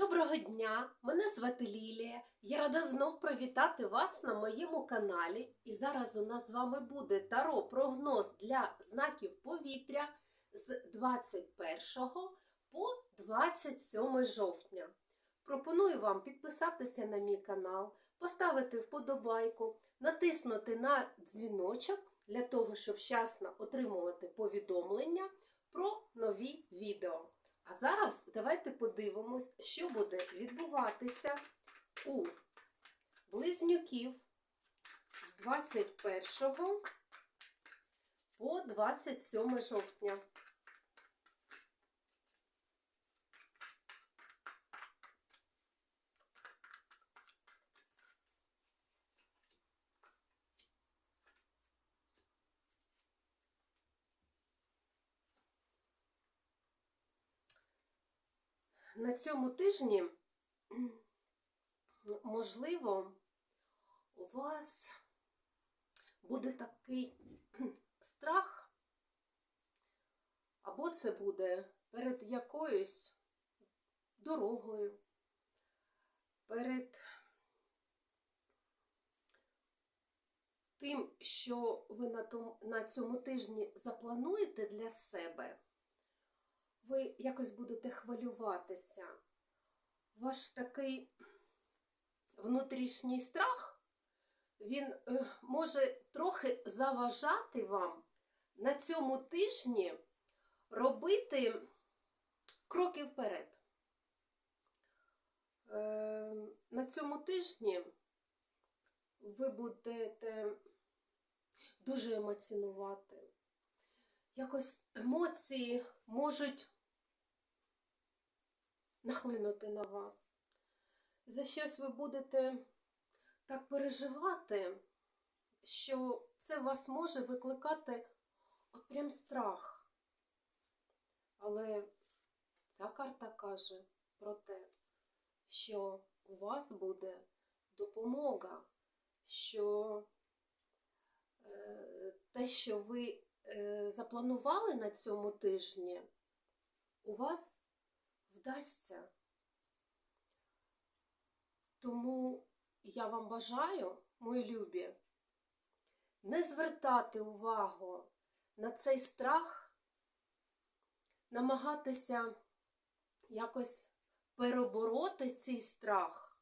Доброго дня! Мене звати Лілія. Я рада знов привітати вас на моєму каналі. І зараз у нас з вами буде таро прогноз для знаків повітря з 21 по 27 жовтня. Пропоную вам підписатися на мій канал, поставити вподобайку, натиснути на дзвіночок для того, щоб вчасно отримувати повідомлення про нові відео. А зараз давайте подивимось, що буде відбуватися у близнюків з 21 по 27 жовтня. На цьому тижні, можливо, у вас буде такий страх, або це буде перед якоюсь дорогою, перед тим, що ви на, цьому тижні заплануєте для себе ви якось будете хвилюватися. Ваш такий внутрішній страх, він е, може трохи заважати вам на цьому тижні робити кроки вперед. Е, на цьому тижні ви будете дуже емоціонувати. Якось емоції можуть нахлинути на вас. За щось ви будете так переживати, що це вас може викликати от прям страх. Але ця карта каже про те, що у вас буде допомога, що е, те, що ви е, запланували на цьому тижні, у вас вдасться. Тому я вам бажаю, мої любі, не звертати увагу на цей страх, намагатися якось перебороти цей страх,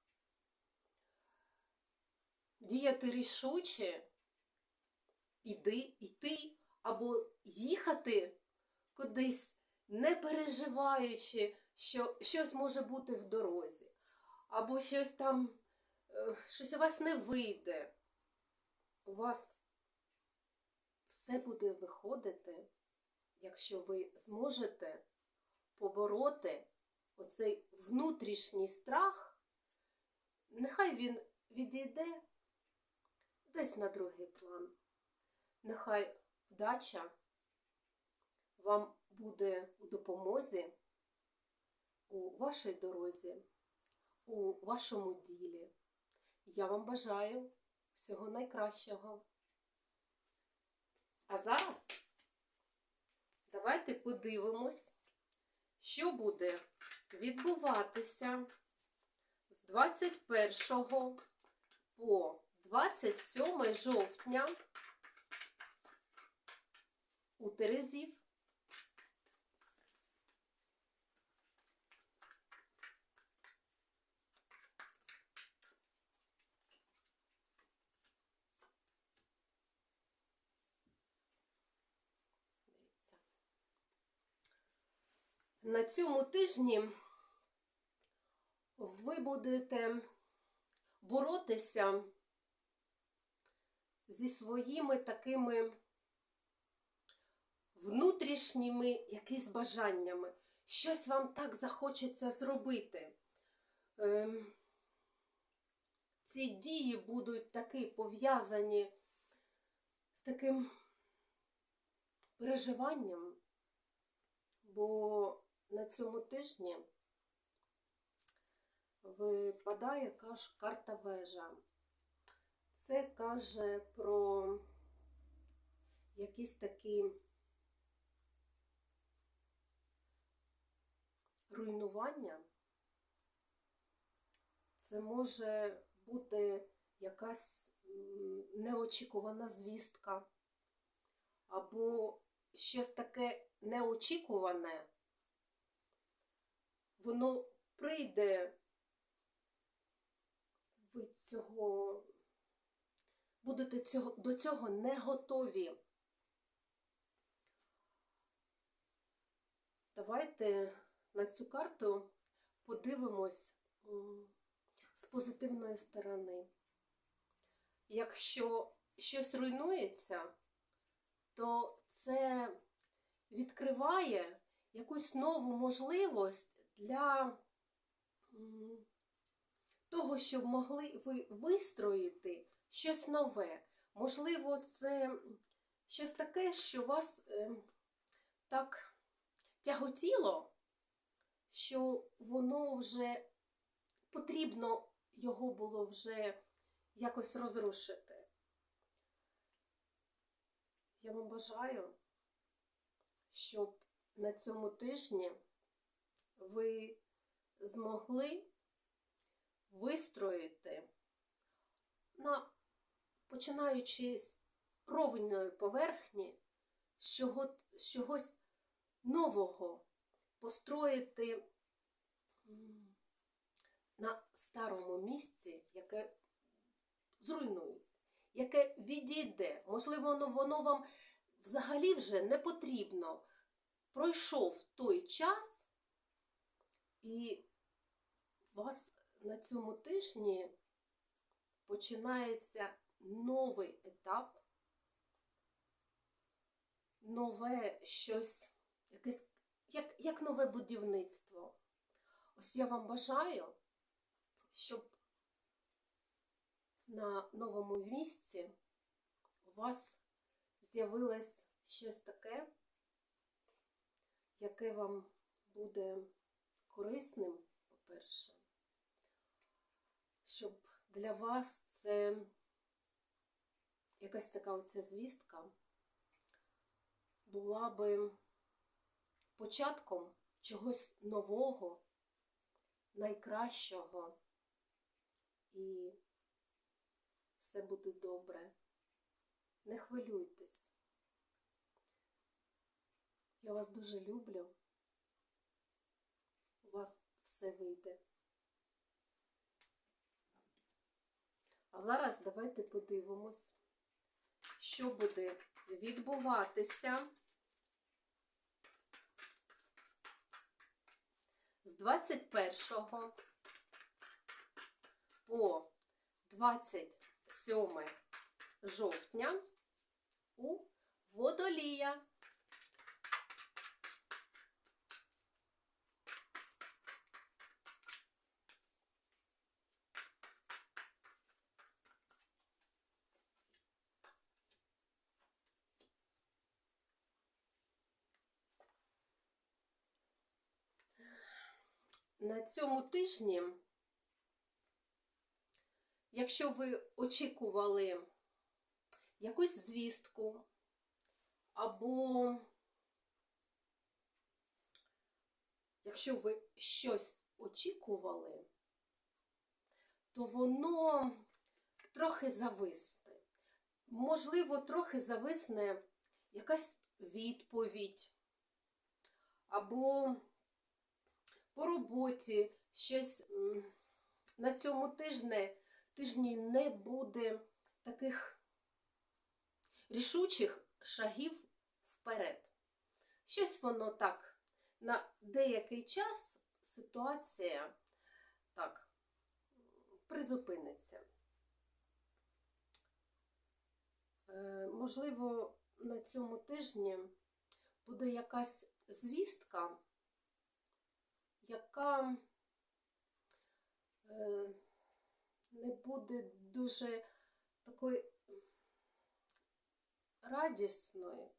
діяти рішуче, іди, йти або їхати кудись, не переживаючи що щось може бути в дорозі, або щось там, е, щось у вас не вийде. У вас все буде виходити, якщо ви зможете побороти оцей внутрішній страх, нехай він відійде десь на другий план. Нехай вдача вам буде у допомозі у вашій дорозі, у вашому ділі. Я вам бажаю всього найкращого. А зараз давайте подивимось, що буде відбуватися з 21 по 27 жовтня у Терезів. На цьому тижні ви будете боротися зі своїми такими внутрішніми якісь бажаннями. Щось вам так захочеться зробити. Ем, ці дії будуть такі пов'язані з таким переживанням, бо на цьому тижні випадає карта вежа. Це каже про якісь такі руйнування, Це може бути якась неочікувана звістка, або щось таке неочікуване, воно прийде, ви цього будете цього, до цього не готові. Давайте на цю карту подивимось з позитивної сторони. Якщо щось руйнується, то це відкриває якусь нову можливість для того, щоб могли ви вистроїти щось нове. Можливо, це щось таке, що вас е, так тяготіло, що воно вже потрібно його було вже якось розрушити. Я вам бажаю, щоб на цьому тижні ви змогли вистроїти на починаючи з ровної поверхні, чого, чогось нового построїти на старому місці, яке зруйнується, яке відійде. Можливо, воно, воно вам взагалі вже не потрібно. Пройшов той час, і у вас на цьому тижні починається новий етап, нове щось, якесь, як, як нове будівництво. Ось я вам бажаю, щоб на новому місці у вас з'явилось щось таке, яке вам буде корисним, по-перше, щоб для вас це якась така оця звістка була би початком чогось нового, найкращого, і все буде добре. Не хвилюйтесь. Я вас дуже люблю. Вас все вийде. А зараз давайте подивимось, що буде відбуватися з 21 по 27 жовтня у водолія. На цьому тижні, якщо ви очікували якусь звістку, або якщо ви щось очікували, то воно трохи зависне. Можливо, трохи зависне якась відповідь, або по роботі щось на цьому тижні, тижні не буде таких рішучих шагів вперед. Щось воно так на деякий час ситуація так призупиниться. Е, Можливо, на цьому тижні буде якась звістка, яка е, не буде дуже такою радісною,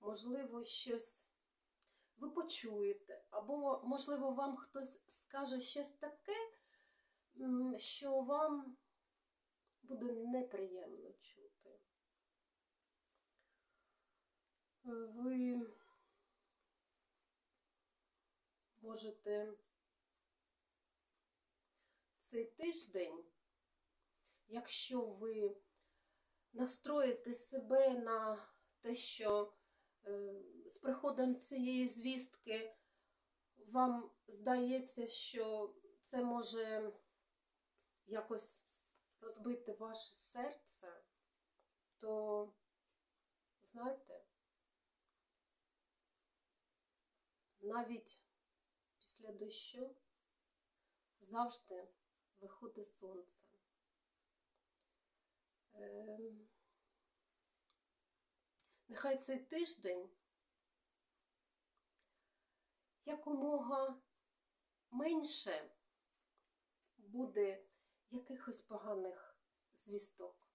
можливо, щось ви почуєте, або, можливо, вам хтось скаже щось таке, що вам буде неприємно чути. Е, Ви можете цей тиждень, якщо ви настроїте себе на те, що е, з приходом цієї звістки вам здається, що це може якось розбити ваше серце, то знаєте, навіть після дощу завжди виходить сонце. Ем, Нехай цей тиждень якомога менше буде якихось поганих звісток.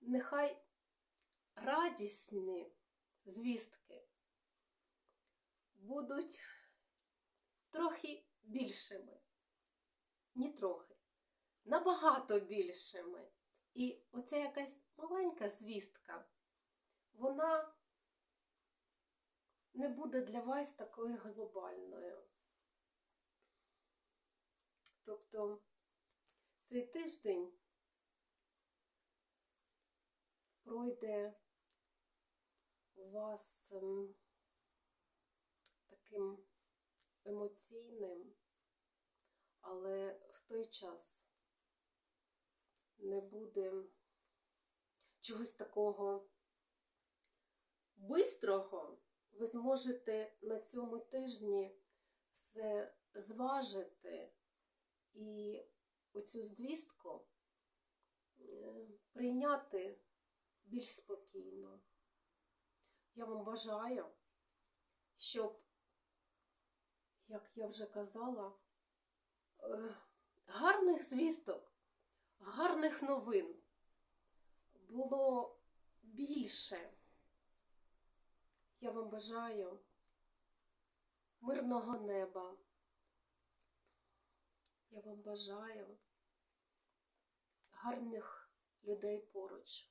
Нехай радісні звістки будуть трохи більшими. Ні трохи, набагато більшими. І оця якась маленька звістка, вона не буде для вас такою глобальною. Тобто цей тиждень пройде у вас ем, таким емоційним, але в той час не буде чогось такого бистрого. Ви зможете на цьому тижні все зважити і оцю звістку е, прийняти більш спокійно. Я вам бажаю, щоб, як я вже казала, е, гарних звісток, гарних новин було більше. Я вам бажаю мирного неба. Я вам бажаю гарних людей поруч.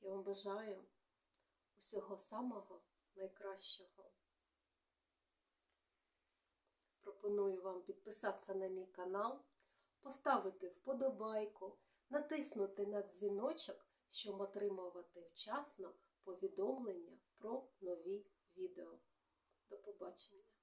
Я вам бажаю усього самого найкращого. Пропоную вам підписатися на мій канал, поставити вподобайку, натиснути на дзвіночок, щоб отримувати вчасно повідомлення про нові відео. До побачення!